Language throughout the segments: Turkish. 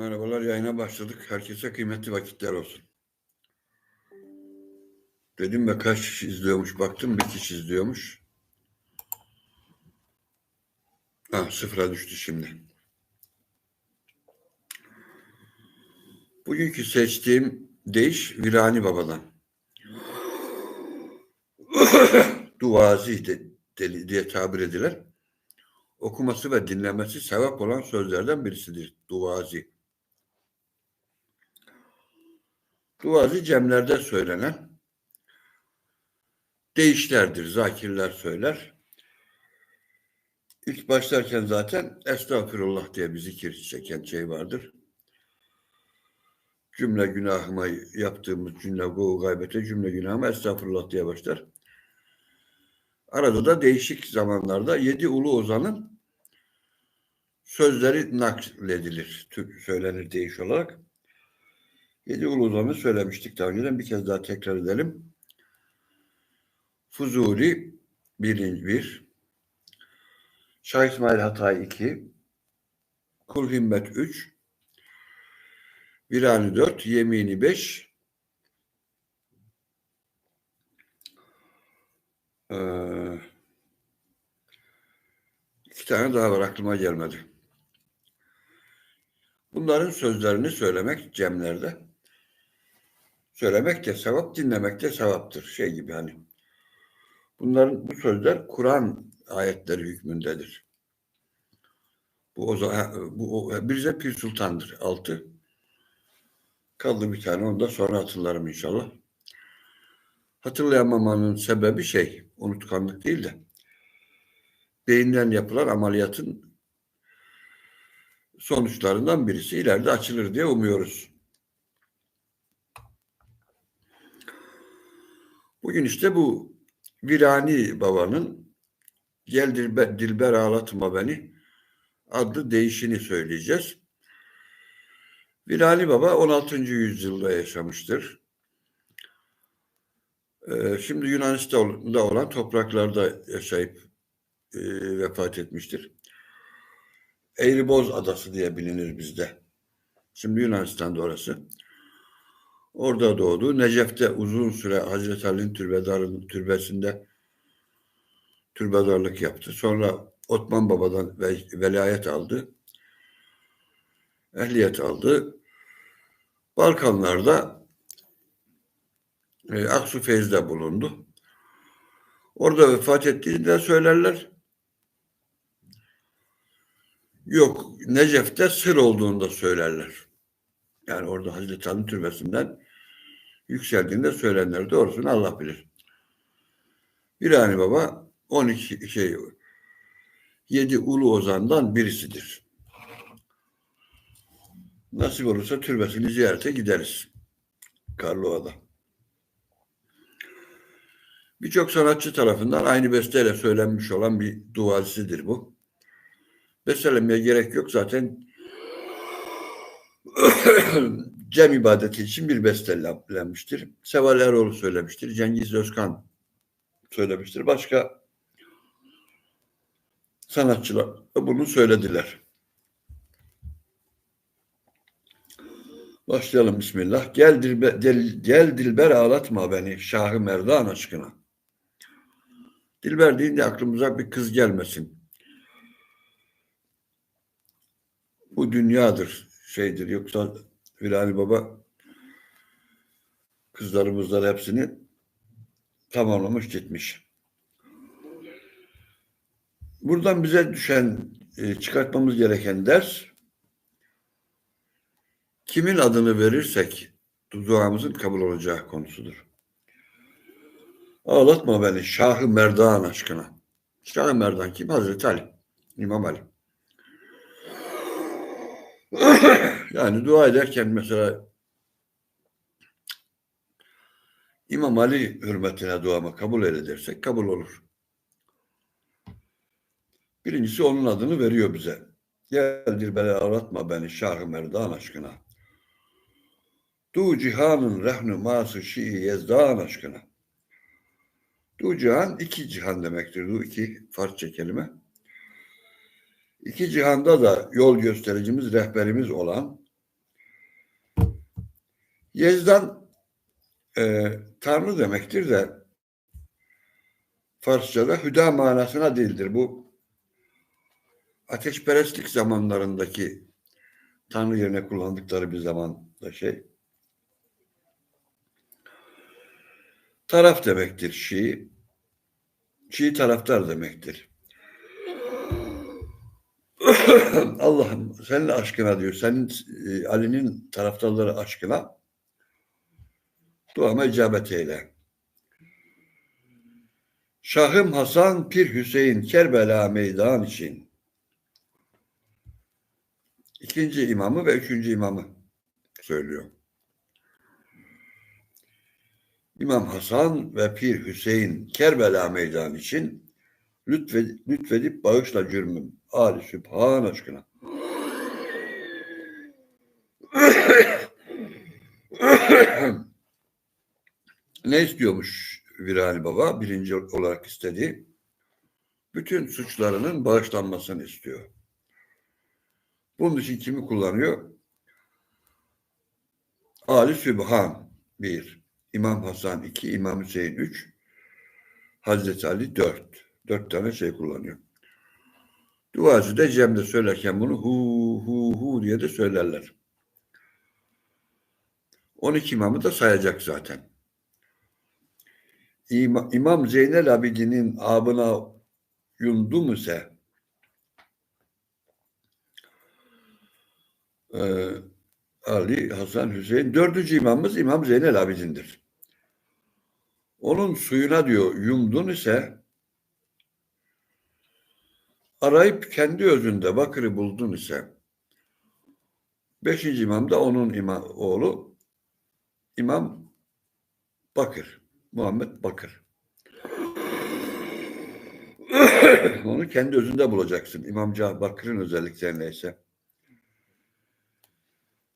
Merhabalar, yayına başladık. Herkese kıymetli vakitler olsun. Dedim ve kaç kişi izliyormuş, baktım bir kişi izliyormuş. Ha, sıfıra düştü şimdi. Bugünkü seçtiğim değiş Virani Baba'dan. Duvazi de, deli diye tabir edilen okuması ve dinlemesi sevap olan sözlerden birisidir. Duvazi. Duvazi cemlerde söylenen değişlerdir. Zakirler söyler. İlk başlarken zaten Estağfirullah diye bir zikir çeken şey vardır. Cümle günahıma yaptığımız cümle bu gaybete cümle günahıma estağfurullah diye başlar. Arada da değişik zamanlarda yedi ulu ozanın sözleri nakledilir, söylenir değiş olarak. Yedi ulu söylemiştik daha önceden. Bir kez daha tekrar edelim. Fuzuli birinci bir, Şah İsmail Hatay iki, Kul Himmet üç, Virani dört, Yemini beş, ee, iki tane daha var aklıma gelmedi. Bunların sözlerini söylemek cemlerde söylemek de sevap, dinlemek de sevaptır. Şey gibi hani. Bunların bu sözler Kur'an ayetleri hükmündedir. Bu o bu bir de Pir Sultan'dır. Altı. Kaldı bir tane. Onu da sonra hatırlarım inşallah. Hatırlayamamanın sebebi şey, unutkanlık değil de beyinden yapılan ameliyatın sonuçlarından birisi ileride açılır diye umuyoruz. Bugün işte bu Virani babanın Gel Dilber, Dilber ağlatma beni adlı değişini söyleyeceğiz. Virani Baba 16. yüzyılda yaşamıştır. Ee, şimdi Yunanistan'da olan topraklarda yaşayıp e, vefat etmiştir. Eğriboz Adası diye bilinir bizde. Şimdi Yunanistan'da orası. Orada doğdu. Necef'te uzun süre Hazreti Ali'nin türbedarının türbesinde türbedarlık yaptı. Sonra Osman Baba'dan velayet aldı. Ehliyet aldı. Balkanlarda e, Aksu Feyz'de bulundu. Orada vefat ettiğinde söylerler. Yok, Necef'te sır olduğunu da söylerler. Yani orada Hazreti Ali türbesinden yükseldiğinde söylenir. Doğrusunu Allah bilir. Birani Baba 12 şey 7 ulu ozandan birisidir. Nasip olursa türbesini ziyarete gideriz. Karlova'da. Birçok sanatçı tarafından aynı besteyle söylenmiş olan bir dualisidir bu. Bestelemeye gerek yok zaten cem ibadeti için bir bestelenmiştir. Seval Eroğlu söylemiştir. Cengiz Özkan söylemiştir. Başka sanatçılar bunu söylediler. Başlayalım Bismillah. Gel dilber, gel, gel dilber ağlatma beni Şahı Merdan aşkına. Dilber deyince aklımıza bir kız gelmesin. Bu dünyadır, şeydir. Yoksa Virani Baba kızlarımızdan hepsini tamamlamış gitmiş. Buradan bize düşen, e, çıkartmamız gereken ders kimin adını verirsek duamızın kabul olacağı konusudur. Ağlatma beni Şahı Merdan aşkına. Şahı Merdan kim? Hazreti Ali. İmam Ali. yani dua ederken mesela İmam Ali hürmetine duamı kabul edersek kabul olur. Birincisi onun adını veriyor bize. Geldir beni ağlatma beni Şah-ı Merdan aşkına. Du cihanın rehnuması şii yezdan aşkına. Du cihan iki cihan demektir. Du iki farklı kelime. İki cihanda da yol göstericimiz, rehberimiz olan Yezdan e, Tanrı demektir de Farsçada hüda manasına değildir. Bu ateşperestlik zamanlarındaki Tanrı yerine kullandıkları bir zamanda şey. Taraf demektir Şii. Şii taraftar demektir. Allah'ım senin aşkına diyor. Senin e, Ali'nin taraftarları aşkına duama icabet eyle. Şahım Hasan Pir Hüseyin Kerbela meydan için. İkinci imamı ve üçüncü imamı söylüyor. İmam Hasan ve Pir Hüseyin Kerbela meydan için lütfedip, lütfedip bağışla cürmüm. Ali Sübhan aşkına. ne istiyormuş Virani Baba? Birinci olarak istediği bütün suçlarının bağışlanmasını istiyor. Bunun için kimi kullanıyor? Ali Sübhan bir, İmam Hasan iki, İmam Hüseyin üç, Hazreti Ali dört. Dört tane şey kullanıyor. Duacı da Cem'de söylerken bunu hu hu hu diye de söylerler. 12 imamı da sayacak zaten. İma, İmam Zeynel Abidin'in abına yundu mu se? Ee, Ali, Hasan, Hüseyin. Dördüncü imamımız İmam Zeynel Abidin'dir. Onun suyuna diyor yumdun ise arayıp kendi özünde Bakır'ı buldun ise beşinci imam da onun imam, oğlu İmam Bakır. Muhammed Bakır. Onu kendi özünde bulacaksın. İmam Bakır'ın özellikleri neyse.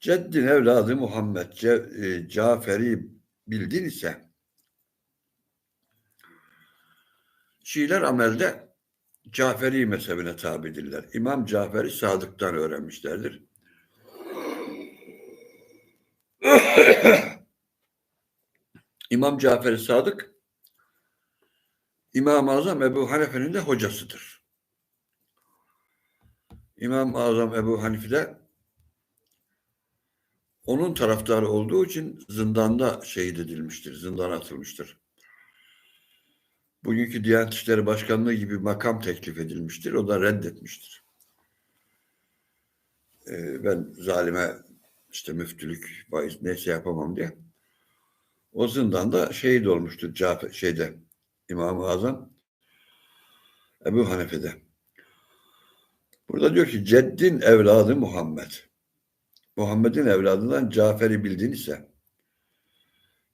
Ceddin evladı Muhammed Ce, e, Cafer'i bildin ise Şiiler amelde Caferi mezhebine tabidirler. İmam Cafer'i Sadık'tan öğrenmişlerdir. İmam Cafer-i Sadık İmam-ı Azam Ebu Hanife'nin de hocasıdır. İmam-ı Azam Ebu Hanife de onun taraftarı olduğu için zindanda şehit edilmiştir, zindana atılmıştır. Bugünkü Diyanet İşleri Başkanlığı gibi makam teklif edilmiştir, o da reddetmiştir. Ee, ben zalime işte müftülük, bahis neyse yapamam diye. O zindanda şehit olmuştu Cafer, şeyde İmam-ı Azam Ebu Hanife'de. Burada diyor ki Ceddin evladı Muhammed. Muhammed'in evladından Cafer'i bildin ise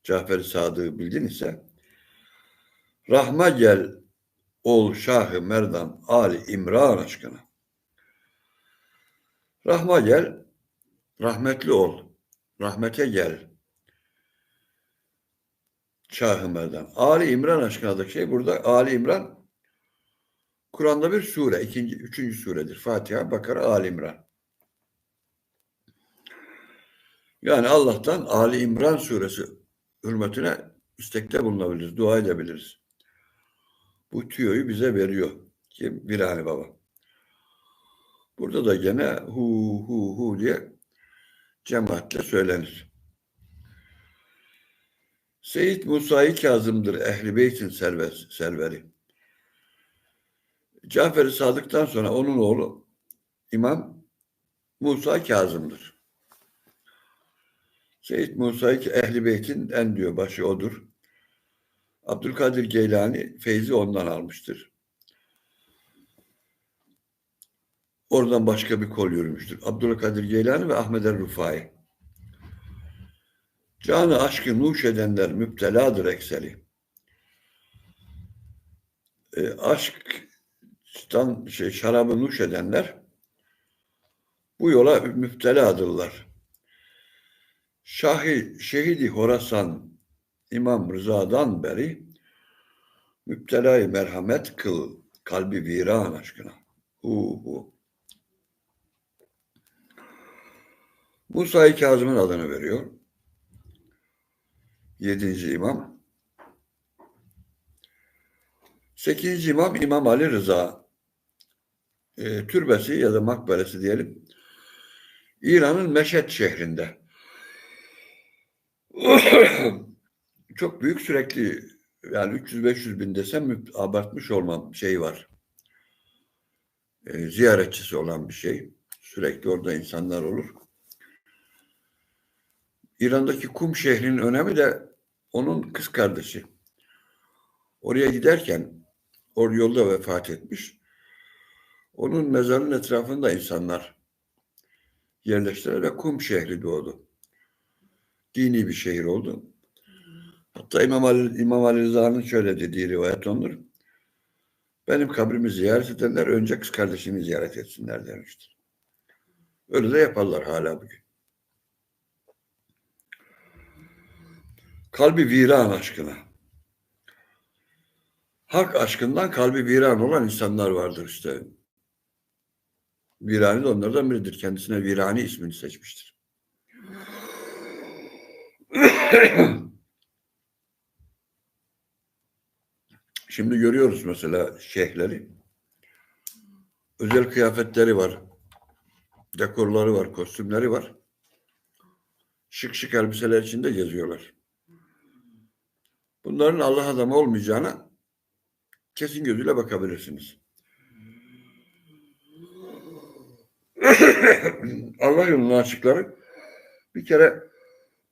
Cafer-i Sadık'ı bildin ise Rahma gel ol Şahı Merdan Ali İmran aşkına. Rahma gel, rahmetli ol, rahmete gel. Şah-ı Merdan. Ali İmran aşkınadaki şey burada Ali İmran Kur'an'da bir sure, ikinci, üçüncü suredir. Fatiha, Bakara, Ali İmran. Yani Allah'tan Ali İmran suresi hürmetine istekte bulunabiliriz, dua edebiliriz. Bu tüyoyu bize veriyor ki Birhani Baba. Burada da gene hu hu hu diye cemaatle söylenir. Seyyid Musa'yı Kazım'dır Ehli Beyt'in server, serveri. Cafer-i Sadık'tan sonra onun oğlu İmam Musa Kazım'dır. Seyyid Musa Ehli Beyt'in en diyor başı odur. Abdülkadir Geylani feyzi ondan almıştır. Oradan başka bir kol yürümüştür. Abdülkadir Geylani ve Ahmet el Rufai. Canı aşkı nuş edenler müpteladır ekseri. E, aşktan şey, şarabı nuş edenler bu yola müpteladırlar. Şahi, şehidi Horasan İmam Rıza'dan beri müptelayı merhamet kıl kalbi viran aşkına. Hu hu. Musa-i Kazım'ın adını veriyor. Yedinci imam. Sekizinci imam İmam Ali Rıza. E, türbesi ya da makberesi diyelim. İran'ın Meşet şehrinde. Çok büyük sürekli yani 300-500 bin desem abartmış olmam şey var. E, ziyaretçisi olan bir şey. Sürekli orada insanlar olur. İran'daki Kum şehrinin önemi de onun kız kardeşi. Oraya giderken or yolda vefat etmiş. Onun mezarının etrafında insanlar yerleştirerek Kum şehri doğdu. Dini bir şehir oldu. Hatta İmam Ali, İmam Ali Rıza'nın şöyle dediği rivayet onur. Benim kabrimi ziyaret edenler önce kız kardeşimi ziyaret etsinler demiştir. Öyle de yaparlar hala bugün. Kalbi viran aşkına. Hak aşkından kalbi viran olan insanlar vardır işte. Virani de onlardan biridir. Kendisine Virani ismini seçmiştir. Şimdi görüyoruz mesela şeyhleri. Özel kıyafetleri var. Dekorları var, kostümleri var. Şık şık elbiseler içinde geziyorlar. Bunların Allah adamı olmayacağına kesin gözüyle bakabilirsiniz. Allah yolunu açıkları bir kere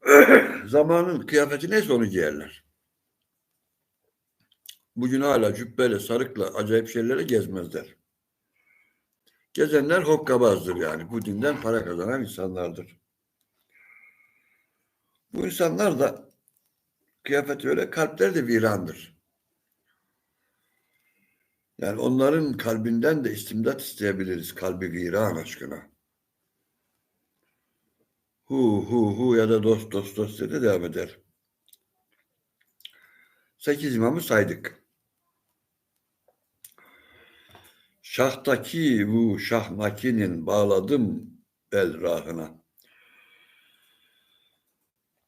zamanın kıyafeti neyse onu giyerler. Bugün hala cübbeyle, sarıkla acayip şeylere gezmezler. Gezenler hokkabazdır yani. Bu dinden para kazanan insanlardır. Bu insanlar da kıyafet öyle, kalpleri de virandır. Yani onların kalbinden de istimdat isteyebiliriz kalbi viran aşkına. Hu hu hu ya da dost dost dost dedi devam eder. Sekiz imamı saydık. Şahtaki bu şahnakinin bağladım bel rahına.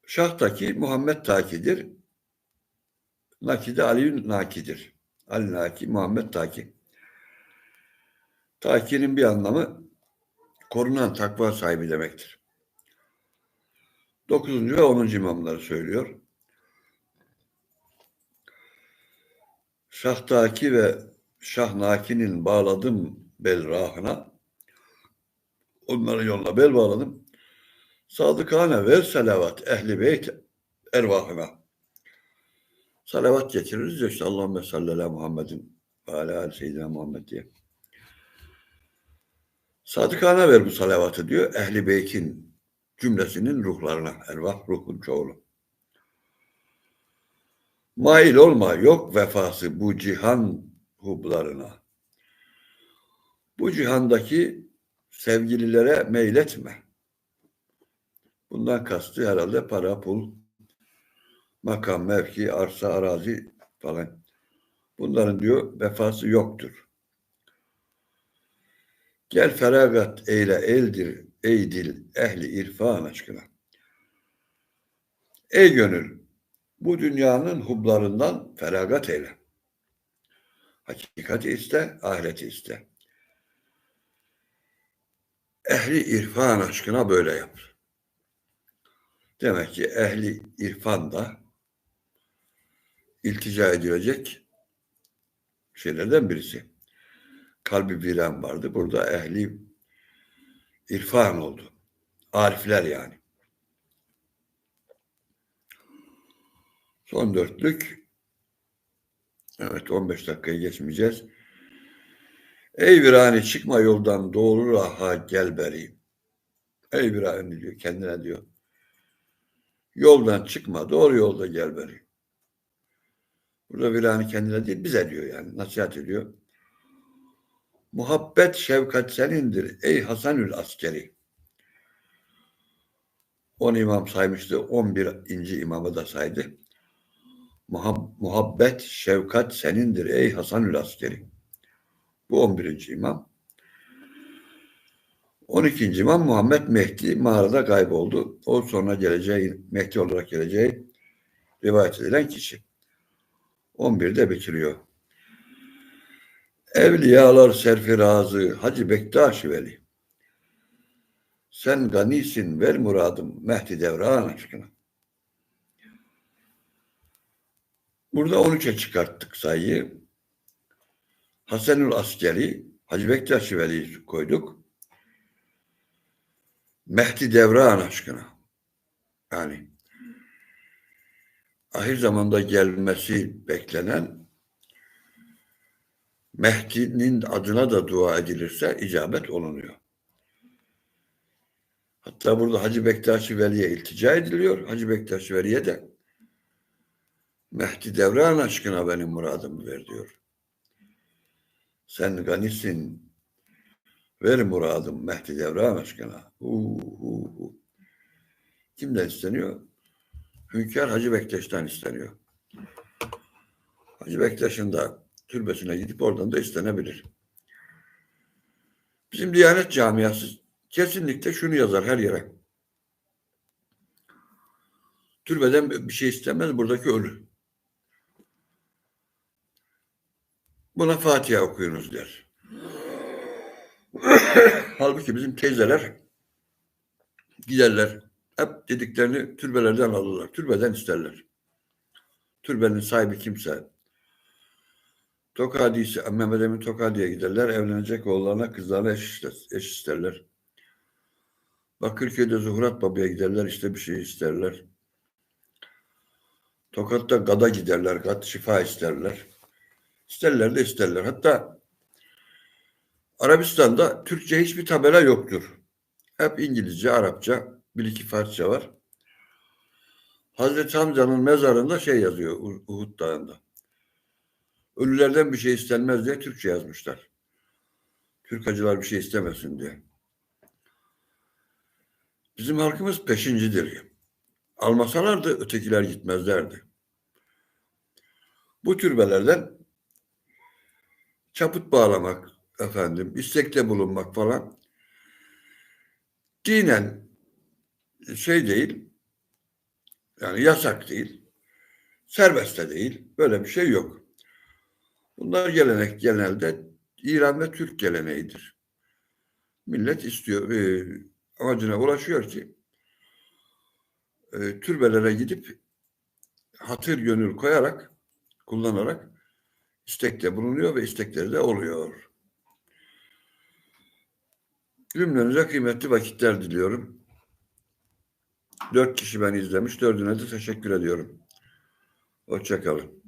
Şahtaki Muhammed Taki'dir. Nakide Ali Naki'dir. Ali Naki, Muhammed Taki. Taki'nin bir anlamı korunan takva sahibi demektir. Dokuzuncu ve onuncu imamları söylüyor. Şahtaki ve Şahnakinin bağladım bel rahına. Onların yoluna bel bağladım. Sadıkane ver salavat ehli beyt ervahına. Salavat getiririz ya işte Allahümme sallallahu Muhammedin ve ala seyyidina Muhammed diye. Sadıkane ver bu salavatı diyor. Ehli beytin cümlesinin ruhlarına. Ervah ruhun çoğulu. Mail olma yok vefası bu cihan hublarına. Bu cihandaki sevgililere meyletme. Bundan kastı herhalde para, pul, makam, mevki, arsa, arazi falan. Bunların diyor vefası yoktur. Gel feragat eyle eldir ey dil ehli irfan aşkına. Ey gönül bu dünyanın hublarından feragat eyle. Hakikati iste, ahireti iste. Ehli irfan aşkına böyle yap. Demek ki ehli irfan da iltica edilecek şeylerden birisi. Kalbi viran vardı. Burada ehli irfan oldu. Arifler yani. Son dörtlük. Evet 15 dakikayı geçmeyeceğiz. Ey virani çıkma yoldan doğru raha gel beri. Ey virani diyor kendine diyor. Yoldan çıkma doğru yolda gel beri. Burada virani kendine değil bize diyor yani nasihat ediyor. Muhabbet şefkat senindir ey Hasanül askeri. On imam saymıştı. On birinci imamı da saydı. Muhabbet, şefkat senindir ey Hasanül askeri. Bu on birinci imam. On ikinci imam Muhammed Mehdi mağarada kayboldu. O sonra geleceği, Mehdi olarak geleceği rivayet edilen kişi. 11'de bitiriyor. Evliyalar serfirazı Hacı Bektaş Veli. Sen ganisin ver muradım Mehdi Devran aşkına. Burada 13'e çıkarttık sayıyı. Hasanül Askeri, Hacı Bektaş Veli'yi koyduk. Mehdi Devran aşkına. Yani ahir zamanda gelmesi beklenen Mehdi'nin adına da dua edilirse icabet olunuyor. Hatta burada Hacı Bektaş Veli'ye iltica ediliyor. Hacı Bektaş Veli'ye de Mehdi Devran aşkına benim muradımı ver diyor. Sen ganisin, ver muradım Mehdi Devran aşkına. Hu, hu, hu. Kimden isteniyor? Hünkâr Hacı Bektaş'tan isteniyor. Hacı Bektaş'ın da türbesine gidip oradan da istenebilir. Bizim Diyanet camiası kesinlikle şunu yazar her yere. Türbeden bir şey istemez buradaki ölü. Buna Fatiha okuyunuz der. Halbuki bizim teyzeler giderler. Hep dediklerini türbelerden alırlar. Türbeden isterler. Türbenin sahibi kimse. Tokadi ise Mehmet Emin Tokadi'ye giderler. Evlenecek oğullarına kızlarına eş, eş isterler. Bakırköy'de Zuhurat Baba'ya giderler. işte bir şey isterler. Tokat'ta Gad'a giderler. Gad şifa isterler. İsterler de isterler. Hatta Arabistan'da Türkçe hiçbir tabela yoktur. Hep İngilizce, Arapça, bir iki Farsça var. Hazreti Hamza'nın mezarında şey yazıyor Uh- Uhud Dağı'nda. Ölülerden bir şey istenmez diye Türkçe yazmışlar. Türk hacılar bir şey istemesin diye. Bizim halkımız peşincidir. Almasalardı ötekiler gitmezlerdi. Bu türbelerden çaput bağlamak efendim, istekte bulunmak falan dinen şey değil, yani yasak değil, serbest de değil, böyle bir şey yok. Bunlar gelenek genelde İran ve Türk geleneğidir. Millet istiyor, e, amacına ulaşıyor ki e, türbelere gidip hatır gönül koyarak, kullanarak istekte bulunuyor ve istekleri de oluyor. Cümlenize kıymetli vakitler diliyorum. Dört kişi beni izlemiş. Dördüne de teşekkür ediyorum. Hoşçakalın.